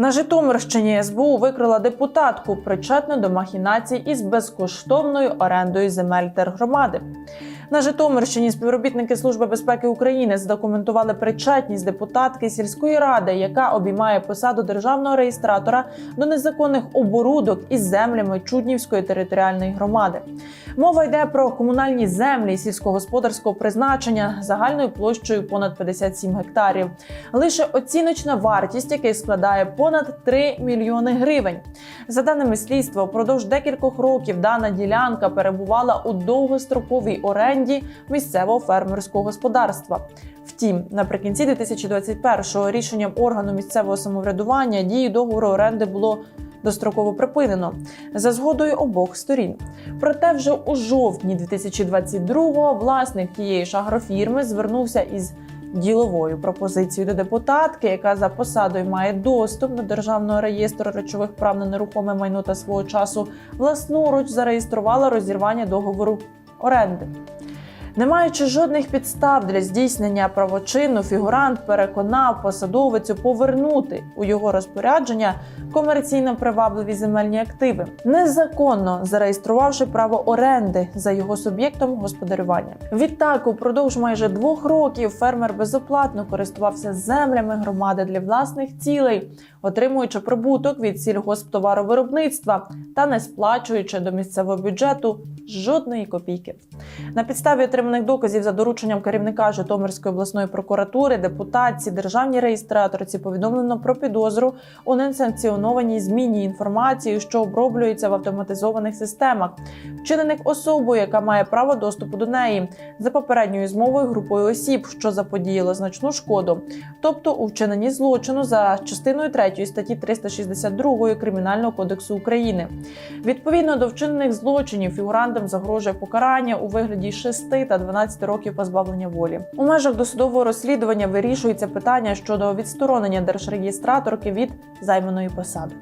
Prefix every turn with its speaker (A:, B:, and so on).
A: На Житомирщині СБУ викрила депутатку, причетну до махінацій із безкоштовною орендою земель тергромади. На Житомирщині співробітники Служби безпеки України задокументували причетність депутатки сільської ради, яка обіймає посаду державного реєстратора до незаконних оборудок із землями Чуднівської територіальної громади. Мова йде про комунальні землі сільськогосподарського призначення загальною площею понад 57 гектарів. Лише оціночна вартість яких складає понад 3 мільйони гривень. За даними слідства, упродовж декількох років дана ділянка перебувала у довгостроковій оренді місцевого фермерського господарства. Втім, наприкінці 2021-го рішенням органу місцевого самоврядування дії договору оренди було достроково припинено за згодою обох сторін. Проте вже у жовтні 2022-го власник тієї ж агрофірми звернувся із діловою пропозицією до депутатки, яка за посадою має доступ до державного реєстру речових прав на нерухоме майно та свого часу власноруч зареєструвала розірвання договору оренди. Не маючи жодних підстав для здійснення правочину, фігурант переконав посадовицю повернути у його розпорядження комерційно привабливі земельні активи, незаконно зареєструвавши право оренди за його суб'єктом господарювання. Відтак, упродовж майже двох років фермер безоплатно користувався землями громади для власних цілей, отримуючи прибуток від сільгосптоваровиробництва та не сплачуючи до місцевого бюджету жодної копійки. На підставі отриманих доказів за дорученням керівника Житомирської обласної прокуратури, депутатці, державній реєстраторці повідомлено про підозру у несанкціонованій зміні інформації, що оброблюється в автоматизованих системах, вчинених особою, яка має право доступу до неї, за попередньою змовою групою осіб, що заподіяло значну шкоду, тобто у вчиненні злочину за частиною 3 статті 362 Кримінального кодексу України. Відповідно до вчинених злочинів фігурантам загрожує покарання у вигляді 6 та 12 років позбавлення волі. У межах досудового розслідування вирішується питання щодо відсторонення держреєстраторки від займаної посади.